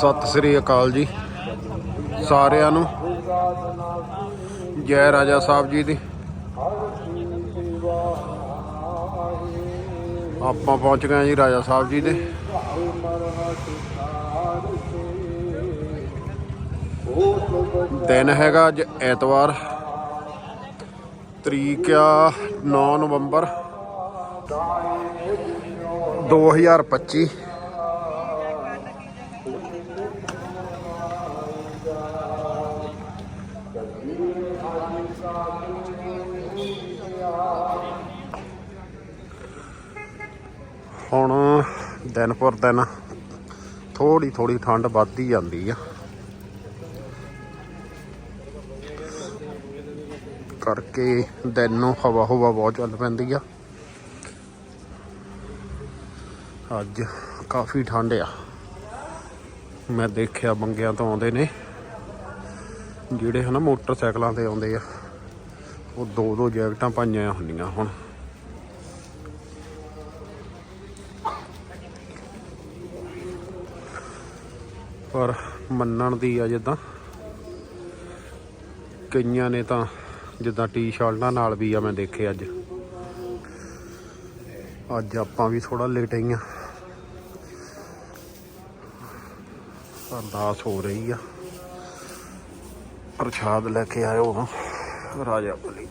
ਸਤਿ ਸ੍ਰੀ ਅਕਾਲ ਜੀ ਸਾਰਿਆਂ ਨੂੰ। ਜੈ ਰਾਜਾ ਸਾਹਿਬ ਜੀ ਦੀ। ਆਪਾਂ ਪਹੁੰਚ ਗਏ ਜੀ ਰਾਜਾ ਸਾਹਿਬ ਜੀ ਦੇ। ਦਿਨ ਹੈਗਾ ਅੱਜ ਐਤਵਾਰ, ਤਰੀਕ ਆ 9 ਨਵੰਬਰ 2025 ਹੁਣ ਦਿਨ ਪਰ ਦਿਨ ਥੋੜੀ ਥੋੜੀ ਠੰਡ ਵੱਧਦੀ ਜਾਂਦੀ ਆ। ਕਰਕੇ ਦਿਨ ਨੂੰ ਹਵਾ ਹਵਾ ਬਹੁਤ ਚੱਲ ਪੈਂਦੀ ਆ। ਅੱਜ ਕਾਫੀ ਠੰਡ ਆ। ਮੈਂ ਦੇਖਿਆ ਬੰਗਿਆਂ ਤੋਂ ਆਉਂਦੇ ਨੇ, ਜਿਹੜੇ ਹਨਾ ਮੋਟਰਸਾਈਕਲਾਂ ਤੇ ਆਉਂਦੇ ਆ, ਉਹ ਦੋ ਦੋ ਜੈਕਟਾਂ ਪਾਈਆਂ ਹੁੰਦੀਆਂ ਹੁਣ। ਪਰ ਮੰਨਣ ਦੀ ਆ ਜਿੱਦਾਂ। ਕਈਆਂ ਨੇ ਤਾਂ ਜਿੱਦਾਂ ਟੀ-ਸ਼ਰਟਾਂ ਨਾਲ ਵੀ ਆ ਮੈਂ ਦੇਖੇ ਅੱਜ। ਅੱਜ ਆਪਾਂ ਵੀ ਥੋੜਾ ਲੇਟ ਆਈਆਂ ਅਰਦਾਸ ਹੋ ਰਹੀ ਆ। ਪ੍ਰਸ਼ਾਦ ਲੈ ਕੇ ਆਇਓ। ਹਾਂ ਰਾਜਾ ਬਲੀ।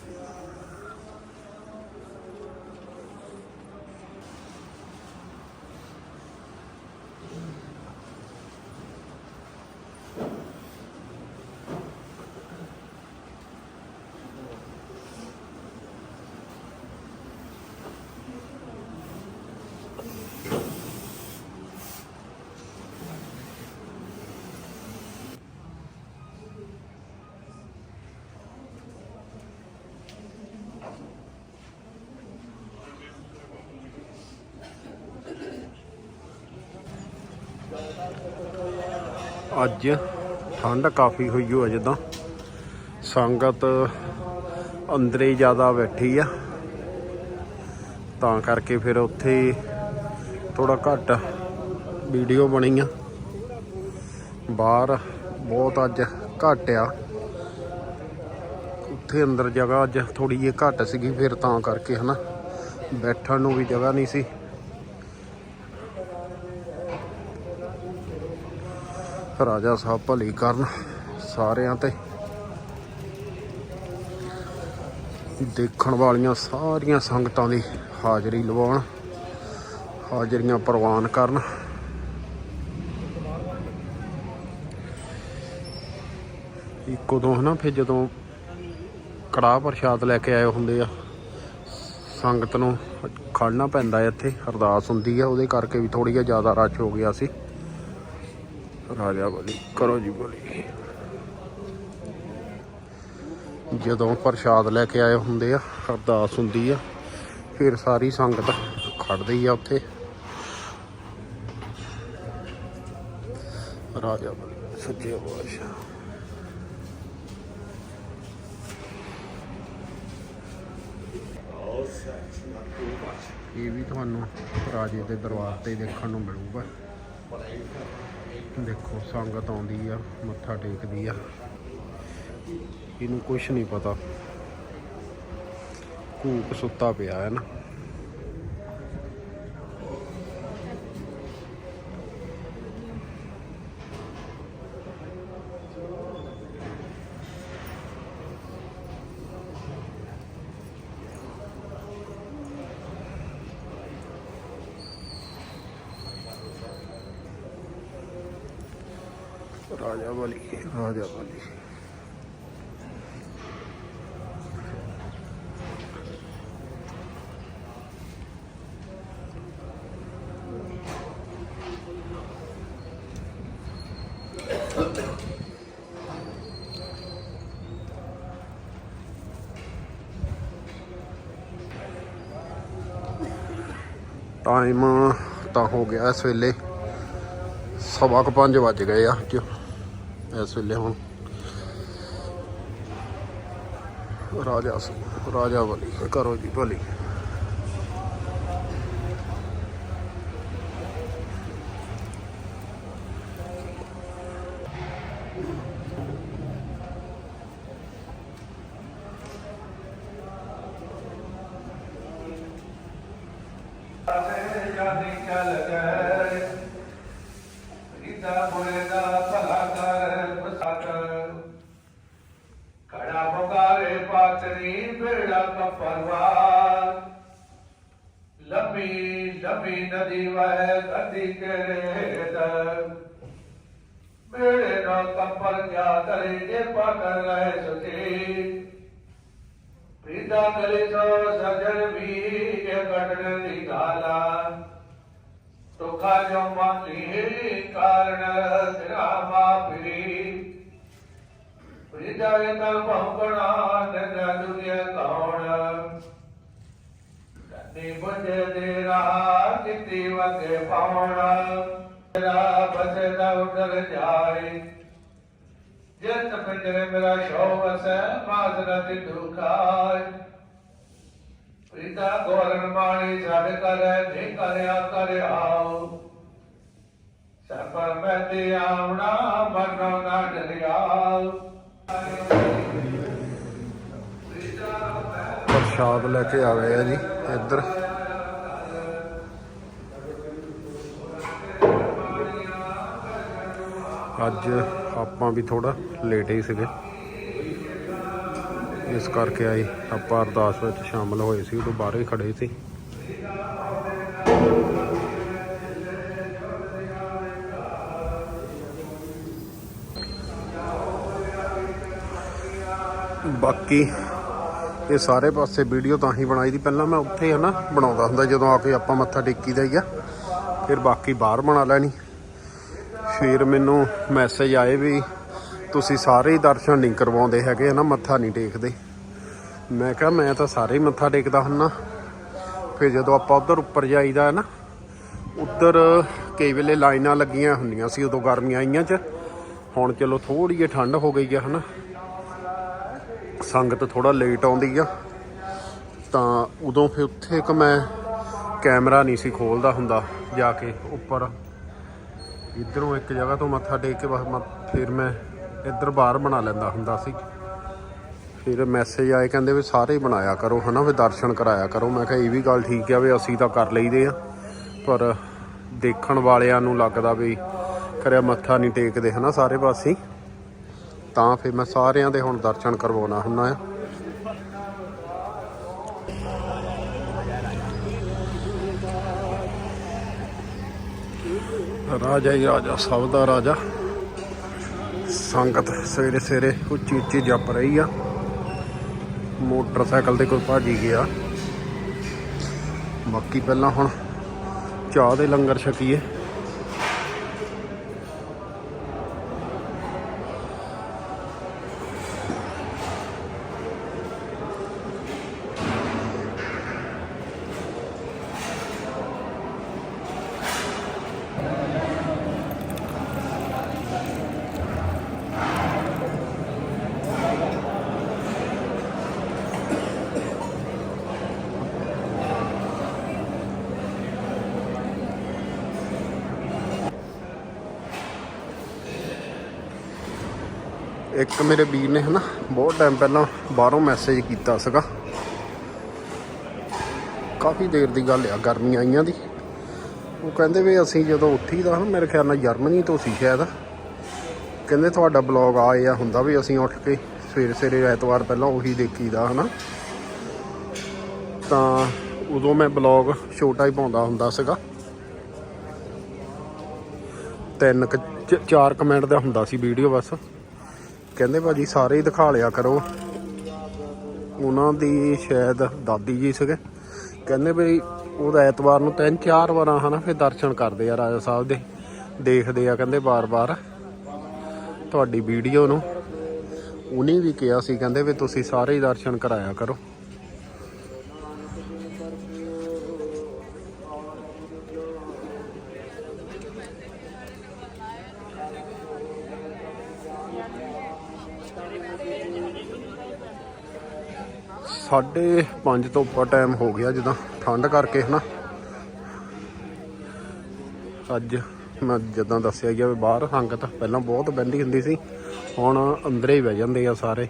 ਅੱਜ ਠੰਡ ਕਾਫੀ ਹੋਈ ਹੋ ਜਿੱਦਾਂ। ਸੰਗਤ ਅੰਦਰੇ ਜ਼ਿਆਦਾ ਬੈਠੀ ਆ। ਤਾਂ ਕਰਕੇ ਫਿਰ ਉੱਥੇ ਥੋੜਾ ਘੱਟ ਵੀਡੀਓ ਬਣੀ ਆ ਬਾਹਰ ਬਹੁਤ ਅੱਜ ਘੱਟ ਆ। ਉੱਥੇ ਅੰਦਰ ਜਗ੍ਹਾ ਅੱਜ ਥੋੜੀ ਜਿਹੀ ਘੱਟ ਸੀਗੀ, ਫਿਰ ਤਾਂ ਕਰਕੇ ਹਨਾ। ਬੈਠਣ ਨੂੰ ਵੀ ਜਗ੍ਹਾ ਨਹੀਂ ਸੀ। ਰਾਜਾ ਸਾਹਿਬ ਭਲੀ ਕਰਨ ਸਾਰਿਆਂ ਤੇ। ਦੇਖਣ ਵਾਲੀਆਂ ਸਾਰੀਆਂ ਸੰਗਤਾਂ ਦੀ ਹਾਜ਼ਰੀ ਲਵਾਉਣ, ਹਾਜ਼ਰੀਆਂ ਪ੍ਰਵਾਨ ਕਰਨ। ਇੱਕ ਉਦੋਂ ਹਨਾ ਫਿਰ ਜਦੋਂ ਕੜਾਹ ਪ੍ਰਸ਼ਾਦ ਲੈ ਕੇ ਆਏ ਹੁੰਦੇ ਆ, ਸੰਗਤ ਨੂੰ ਖੜਨਾ ਪੈਂਦਾ ਇੱਥੇ, ਅਰਦਾਸ ਹੁੰਦੀ ਆ, ਉਹਦੇ ਕਰਕੇ ਵੀ ਥੋੜੀ ਜਿਹਾ ਜ਼ਿਆਦਾ ਰਸ਼ ਹੋ ਗਿਆ ਸੀ। ਰਾਜਾ ਬਲੀ, ਕਰੋ ਜੀ ਬਲੀ। ਜਦੋਂ ਪ੍ਰਸ਼ਾਦ ਲੈ ਕੇ ਆਏ ਹੁੰਦੇ ਆ, ਅਰਦਾਸ ਹੁੰਦੀ ਆ, ਫਿਰ ਸਾਰੀ ਸੰਗਤ ਖੜਦੀ ਆ ਉੱਥੇ। ਰਾਜਾ ਬਲੀ, ਸੱਚੇ ਪਾਤਸ਼ਾਹ। ਇਹ ਵੀ ਤੁਹਾਨੂੰ ਰਾਜੇ ਦੇ ਦਰਬਾਰ ਤੇ ਦੇਖਣ ਨੂੰ ਮਿਲੂਗਾ। ਦੇਖੋ, ਸੰਗਤ ਆਉਂਦੀ ਆ, ਮੱਥਾ ਟੇਕਦੀ ਆ। ਇਹਨੂੰ ਕੁਝ ਨਹੀਂ ਪਤਾ। ਕੂਕ ਸੁੱਤਾ ਪਿਆ ਹੈ ਨਾ। ਰਾਜਾ ਬਲੀ। ਰਾਜਾ ਬਲੀ। ਟਾਈਮ ਤਾਂ ਹੋ ਗਿਆ ਇਸ ਵੇਲੇ ਸਵਾ ਕੁ ਪੰਜ ਵੱਜ ਗਏ ਆ। ਅੱਜ اسف الليمون راجع راجا بلی کرو جی بلی Gracias. ਕਪਰਵਾ ਲੰਮੀ ਲੰਮੀ ਨਦੀ ਵਹਿ ਗਦੀ ਕਰੇ ਦਰ ਬੇੜੇ ਨਾ ਕੰਪਰ ਕਿਆ ਕਰੇ ਜੇ ਪਾਕਰ ਰਹੇ ਸੁਤੇ ਪ੍ਰੀਤਾ ਕਲੇ ਸੋ ਸਜਣ ਵੀ ਇਹ ਕਟਣ ਦੀ ਗਾਲਾ ਤੁਖਾ ਜੋ ਮੰਗੀ ਕਾਰਣ ਤੇਰਾ ਮਾਪਰੀ ਪ੍ਰੀਤਾ ਇਹ ਭੌਂਕਣਾ ਨੰਦਾ ਦੁਨੀਆ ਕੌਣ? ਕੰਨੇ ਬੁਝੇ ਦੇ ਰਾ ਕਿਤੇ ਵਗੇ ਪਾਉਣਾ। ਤੇਰਾ ਬਸਦਾ ਉਡਰ ਜਾਏ। ਜਿਤ ਪਿੰਜਰੇ ਮੇਰਾ ਸ਼ੌਕ ਅਸੈ ਮਾਜ਼ਰਾ ਤੇ ਦੁਖਾਇ ਪ੍ਰੀਤਾ ਗੋਰਨ ਮਾਣੀ ਛੱਡ ਕਰ, ਨਹੀਂ ਕਰਿਆ ਕਰ ਆਓ ਸਫਰ ਮੈਂ ਤੇ ਆਉਣਾ ਮਰਨੋ ਨਾ ਡਰਿਆਓ ਪ੍ਰਸ਼ਾਦ ਲੈ ਕੇ ਆ ਗਏ ਆ ਜੀ, ਇੱਧਰ। ਅੱਜ ਆਪਾਂ ਵੀ ਥੋੜਾ ਲੇਟ ਹੀ ਸੀਗੇ। ਇਸ ਕਰਕੇ ਆਏ, ਆਪਾਂ ਅਰਦਾਸ ਵਿੱਚ ਸ਼ਾਮਲ ਹੋਏ ਸੀ, ਉਦੋਂ ਬਾਹਰ ਹੀ ਖੜੇ ਸੀ। ਬਾਕੀ ਇਹ ਸਾਰੇ ਪਾਸੇ ਵੀਡੀਓ ਤਾਂ ਹੀ ਬਣਾਈ ਦੀ। ਪਹਿਲਾਂ ਮੈਂ ਉੱਥੇ ਹਨਾ ਬਣਾਉਂਦਾ ਹੁੰਦਾ ਜਦੋਂ ਆ ਕੇ ਆਪਾਂ ਮੱਥਾ ਟੇਕੀ ਦਾ ਹੀ ਆ। ਫਿਰ ਬਾਕੀ ਬਾਹਰ ਬਣਾ ਲੈਣੀ। ਫਿਰ ਮੈਨੂੰ ਮੈਸੇਜ ਆਏ ਵੀ ਤੁਸੀਂ ਸਾਰੇ ਹੀ ਦਰਸ਼ਨ ਨਹੀਂ ਕਰਵਾਉਂਦੇ ਹੈਗੇ ਹਨਾ ਮੱਥਾ ਨਹੀਂ ਟੇਕਦੇ। ਮੈਂ ਕਿਹਾ ਮੈਂ ਤਾਂ ਸਾਰੇ ਹੀ ਮੱਥਾ ਟੇਕਦਾ ਹੁੰਨਾ ਫਿਰ ਜਦੋਂ ਆਪਾਂ ਉਧਰ ਉੱਪਰ ਜਾਈਦਾ ਹੈ ਨਾ, ਉੱਧਰ ਕਈ ਵੇਲੇ ਲਾਈਨਾਂ ਲੱਗੀਆਂ ਹੁੰਦੀਆਂ ਸੀ, ਉਦੋਂ ਗਰਮੀਆਂ ਆਈਆਂ ਚ। ਹੁਣ ਚਲੋ ਥੋੜੀ ਜਿਹੀ ਠੰਡ ਹੋ ਗਈ ਆ, ਹਨਾ। ਸੰਗਤ ਥੋੜਾ ਲੇਟ ਆਉਂਦੀ ਆ, ਤਾਂ ਉਦੋਂ ਫਿਰ ਉੱਥੇ ਇੱਕ ਮੈਂ ਕੈਮਰਾ ਨਹੀਂ ਸੀ ਖੋਲਦਾ ਹੁੰਦਾ ਜਾ ਕੇ ਉੱਪਰ। ਇਧਰੋਂ ਇੱਕ ਜਗ੍ਹਾ ਤੋਂ ਮੱਥਾ ਟੇਕ ਕੇ ਬਸ ਮੈਂ- ਫਿਰ ਮੈਂ ਇੱਧਰ ਬਾਹਰ ਬਣਾ ਲੈਂਦਾ ਹੁੰਦਾ ਸੀ। ਫਿਰ ਮੈਸੇਜ ਆਏ, ਕਹਿੰਦੇ ਵੀ ਸਾਰੇ ਬਣਾਇਆ ਕਰੋ, ਹਨਾ ਵੀ ਦਰਸ਼ਨ ਕਰਾਇਆ ਕਰੋ। ਮੈਂ ਕਿਹਾ, ਇਹ ਵੀ ਗੱਲ ਠੀਕ ਆ ਵੀ ਅਸੀਂ ਤਾਂ ਕਰ ਲਈਦੇ ਆ, ਪਰ ਦੇਖਣ ਵਾਲਿਆਂ ਨੂੰ ਲੱਗਦਾ ਵੀ ਕਰਿਆ ਮੱਥਾ ਨਹੀਂ ਟੇਕਦੇ, ਹਨਾ ਸਾਰੇ ਪਾਸੇ। ਤਾਂ ਫਿਰ ਮੈਂ ਸਾਰਿਆਂ ਦੇ ਹੁਣ ਦਰਸ਼ਨ ਕਰਵਾਉਣਾ ਹੁੰਦਾ ਆ। ਰਾਜਾ ਹੀ ਰਾਜਾ, ਸਭ ਦਾ ਰਾਜਾ। ਸੰਗਤ ਸਵੇਰੇ ਸਵੇਰੇ ਉੱਚੀ ਉੱਚੀ ਜੱਪ ਰਹੀ ਆ। ਮੋਟਰਸਾਈਕਲ ਤੇ ਕੋਈ ਭਾਜੀ ਗਿਆ। ਬਾਕੀ ਪਹਿਲਾਂ ਹੁਣ ਚਾਹ ਦੇ ਲੰਗਰ ਛਕੀਏ। ਇੱਕ ਮੇਰੇ ਵੀਰ ਨੇ ਹਨਾ, ਬਹੁਤ ਟਾਈਮ ਪਹਿਲਾਂ ਬਾਹਰੋਂ ਮੈਸੇਜ ਕੀਤਾ ਸੀਗਾ। ਕਾਫੀ ਦੇਰ ਦੀ ਗੱਲ ਆ, ਗਰਮੀ ਆਈਆਂ ਦੀ। ਉਹ ਕਹਿੰਦੇ ਵੀ ਅਸੀਂ ਜਦੋਂ ਉੱਠੀ ਦਾ ਹਨਾ, ਮੇਰੇ ਖਿਆਲ ਨਾਲ ਜਰਮਨੀ ਤੋਂ ਸੀ ਸ਼ਾਇਦ। ਕਹਿੰਦੇ ਤੁਹਾਡਾ ਬਲੌਗ ਆਏ ਆ ਹੁੰਦਾ ਵੀ ਅਸੀਂ ਉੱਠ ਕੇ ਸਵੇਰੇ ਸਵੇਰੇ ਐਤਵਾਰ ਪਹਿਲਾਂ ਉਹੀ ਦੇਖੀਦਾ ਹਨਾ। ਤਾਂ ਉਦੋਂ ਮੈਂ ਬਲੌਗ ਛੋਟਾ ਹੀ ਪਾਉਂਦਾ ਹੁੰਦਾ ਸੀਗਾ। ਤਿੰਨ ਕੁ ਚਾਰ ਕਮੈਂਟ ਦਾ ਹੁੰਦਾ ਸੀ ਵੀਡੀਓ ਬਸ। ਕਹਿੰਦੇ ਭਾਜੀ ਸਾਰੇ ਹੀ ਦਿਖਾ ਲਿਆ ਕਰੋ। ਉਹਨਾਂ ਦੀ ਸ਼ਾਇਦ ਦਾਦੀ ਜੀ ਸੀਗੇ। ਕਹਿੰਦੇ ਵੀ ਉਹਦਾ ਐਤਵਾਰ ਨੂੰ ਤਿੰਨ ਚਾਰ ਵਾਰਾਂ ਹਨਾ ਫਿਰ ਦਰਸ਼ਨ ਕਰਦੇ ਆ ਰਾਜਾ ਸਾਹਿਬ ਦੇ। ਦੇਖਦੇ ਆ ਕਹਿੰਦੇ ਬਾਰ-ਬਾਰ ਤੁਹਾਡੀ ਵੀਡੀਓ ਨੂੰ। ਉਹਨੇ ਵੀ ਕਿਹਾ ਸੀ ਕਹਿੰਦੇ ਵੀ ਤੁਸੀਂ ਸਾਰੇ ਹੀ ਦਰਸ਼ਨ ਕਰਾਇਆ ਕਰੋ। ਸਾਢੇ ਪੰਜ ਤੋਂ ਉੱਪਰ ਟਾਈਮ ਹੋ ਗਿਆ ਜਿੱਦਾਂ, ਠੰਡ ਕਰਕੇ ਹਨਾ। ਅੱਜ ਮੈਂ ਜਦੋਂ ਦੱਸਿਆ ਗਿਆ ਵੀ ਬਾਹਰ ਸੰਗਤ ਪਹਿਲਾਂ ਬਹੁਤ ਬਹਿੰਦੀ ਹੁੰਦੀ ਸੀ, ਹੁਣ ਅੰਦਰੇ ਹੀ ਬਹਿ ਜਾਂਦੇ ਆ ਸਾਰੇ।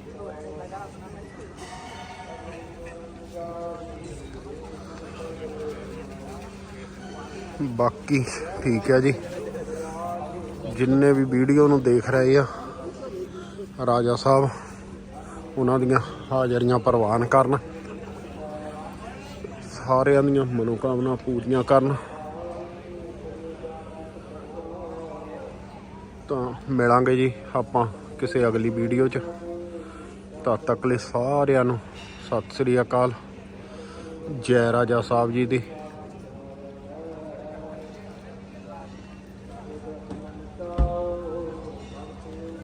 ਬਾਕੀ ਠੀਕ ਹੈ ਜੀ। ਜਿੰਨੇ ਵੀ ਵੀਡੀਓ ਨੂੰ ਦੇਖ ਰਹੇ ਆ ਰਾਜਾ ਸਾਹਿਬ, ਉਹਨਾਂ ਦੀਆਂ ਹਾਜ਼ਰੀਆਂ ਪ੍ਰਵਾਨ ਕਰਨ। ਸਾਰਿਆਂ ਦੀਆਂ ਮਨੋਕਾਮਨਾ ਪੂਰੀਆਂ ਕਰਨ। ਤਾਂ ਮਿਲਾਂਗੇ ਜੀ ਆਪਾਂ ਕਿਸੇ ਅਗਲੀ ਵੀਡੀਓ 'ਚ। ਤਦ ਤੱਕ ਲਈ ਸਾਰਿਆਂ ਨੂੰ ਸਤਿ ਸ੍ਰੀ ਅਕਾਲ। ਜੈ ਰਾਜਾ ਸਾਹਿਬ ਜੀ ਦੀ।